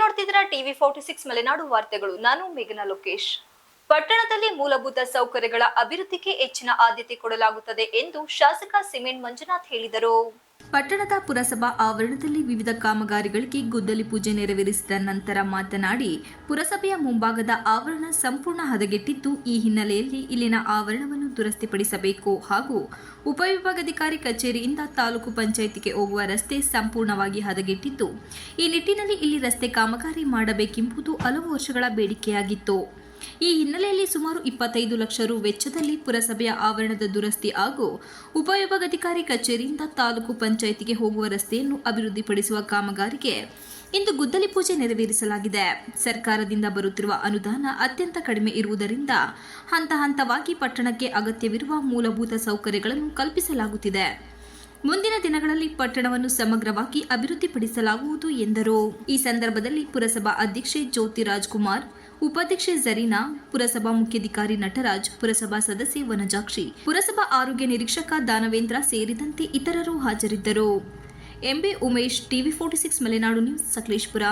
ನೋಡ್ತಿದ್ದೀರಾ TV forty six Malenadu ವಾರ್ತೆಗಳು. ನಾನು ಮೇಘನಾ ಲೋಕೇಶ್. ಪಟ್ಟಣದಲ್ಲಿ ಮೂಲಭೂತ ಸೌಕರ್ಯಗಳ ಅಭಿವೃದ್ಧಿಗೆ ಹೆಚ್ಚಿನ ಆದ್ಯತೆ ಕೊಡಲಾಗುತ್ತದೆ ಎಂದು ಶಾಸಕ ಸಿಮೆಂಟ್ ಮಂಜುನಾಥ್ ಹೇಳಿದರು. ಪಟ್ಟಣದ ಪುರಸಭಾ ಆವರಣದಲ್ಲಿ ವಿವಿಧ ಕಾಮಗಾರಿಗಳಿಗೆ ಗುದ್ದಲಿ ಪೂಜೆ ನೆರವೇರಿಸಿದ ನಂತರ ಮಾತನಾಡಿ, ಪುರಸಭೆಯ ಮುಂಭಾಗದ ಆವರಣ ಸಂಪೂರ್ಣ ಹದಗೆಟ್ಟಿದ್ದು, ಈ ಹಿನ್ನೆಲೆಯಲ್ಲಿ ಇಲ್ಲಿನ ಆವರಣವನ್ನು ದುರಸ್ತಿಪಡಿಸಬೇಕು ಹಾಗೂ ಉಪವಿಭಾಗಾಧಿಕಾರಿ ಕಚೇರಿಯಿಂದ ತಾಲೂಕು ಪಂಚಾಯಿತಿಗೆ ಹೋಗುವ ರಸ್ತೆ ಸಂಪೂರ್ಣವಾಗಿ ಹದಗೆಟ್ಟಿದ್ದು, ಈ ನಿಟ್ಟಿನಲ್ಲಿ ಇಲ್ಲಿ ರಸ್ತೆ ಕಾಮಗಾರಿ ಮಾಡಬೇಕೆಂಬುದು ಹಲವು ವರ್ಷಗಳ ಬೇಡಿಕೆಯಾಗಿತ್ತು. ಈ ಹಿನ್ನೆಲೆಯಲ್ಲಿ ಸುಮಾರು ಇಪ್ಪತ್ತೈದು ಲಕ್ಷ ರು ವೆಚ್ಚದಲ್ಲಿ ಪುರಸಭೆಯ ಆವರಣದ ದುರಸ್ತಿ ಹಾಗೂ ಉಪವಿಭಾಗಾಧಿಕಾರಿ ಕಚೇರಿಯಿಂದ ತಾಲೂಕು ಪಂಚಾಯಿತಿಗೆ ಹೋಗುವ ರಸ್ತೆಯನ್ನು ಅಭಿವೃದ್ಧಿಪಡಿಸುವ ಕಾಮಗಾರಿಗೆ ಇಂದು ಗುದ್ದಲಿ ಪೂಜೆ ನೆರವೇರಿಸಲಾಗಿದೆ. ಸರ್ಕಾರದಿಂದ ಬರುತ್ತಿರುವ ಅನುದಾನ ಅತ್ಯಂತ ಕಡಿಮೆ ಇರುವುದರಿಂದ ಹಂತ ಹಂತವಾಗಿ ಪಟ್ಟಣಕ್ಕೆ ಅಗತ್ಯವಿರುವ ಮೂಲಭೂತ ಸೌಕರ್ಯಗಳನ್ನು ಕಲ್ಪಿಸಲಾಗುತ್ತಿದೆ. ಮುಂದಿನ ದಿನಗಳಲ್ಲಿ ಪಟ್ಟಣವನ್ನು ಸಮಗ್ರವಾಗಿ ಅಭಿವೃದ್ಧಿಪಡಿಸಲಾಗುವುದು ಎಂದರು. ಈ ಸಂದರ್ಭದಲ್ಲಿ ಪುರಸಭಾ ಅಧ್ಯಕ್ಷೆ ಜ್ಯೋತಿ ರಾಜ್ಕುಮಾರ್ ಉಪಾಧ್ಯಕ್ಷೆ ಜರೀನಾ, ಪುರಸಭಾ ಮುಖ್ಯಾಧಿಕಾರಿ ನಟರಾಜ್, ಪುರಸಭಾ ಸದಸ್ಯೆ ವನಜಾಕ್ಷಿ, ಪುರಸಭಾ ಆರೋಗ್ಯ ನಿರೀಕ್ಷಕ ದಾನವೇಂದ್ರ ಸೇರಿದಂತೆ ಇತರರು ಹಾಜರಿದ್ದರು. M B Umesh, TV forty six, Malenadu news, Sakleshpur.